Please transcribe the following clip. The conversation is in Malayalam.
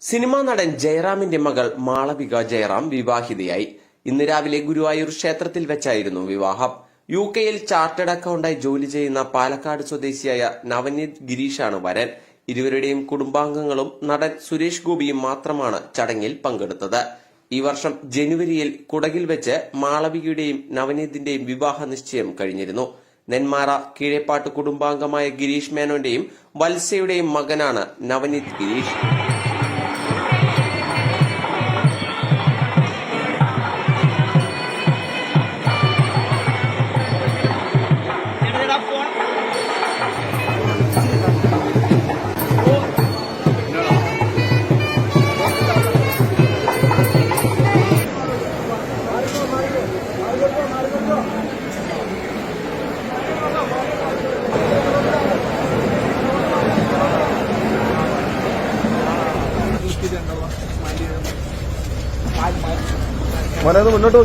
സിനിമാ നടൻ ജയറാമിന്റെ മകൾ മാളവിക ജയറാം വിവാഹിതയായി. ഇന്ന് രാവിലെ ഗുരുവായൂർ ക്ഷേത്രത്തിൽ വെച്ചായിരുന്നു വിവാഹം. യു കെയിൽ ചാർട്ടേഡ് അക്കൗണ്ടായി ജോലി ചെയ്യുന്ന പാലക്കാട് സ്വദേശിയായ നവനീത് ഗിരീഷാണ് വരൻ. ഇരുവരുടെയും കുടുംബാംഗങ്ങളും നടൻ സുരേഷ് ഗോപിയും മാത്രമാണ് ചടങ്ങിൽ പങ്കെടുത്തത്. ഈ വർഷം ജനുവരിയിൽ കുടകിൽ വെച്ച് മാളവികയുടെയും നവനീതിന്റെയും വിവാഹ നിശ്ചയം കഴിഞ്ഞിരുന്നു. നെന്മാറ കീഴേപ്പാട്ട് കുടുംബാംഗമായ ഗിരീഷ് മേനോന്റെയും വത്സയുടെയും മകനാണ് നവനീത് ഗിരീഷ്. മോനെ നോക്കിയാൽ മുന്നോട്ട്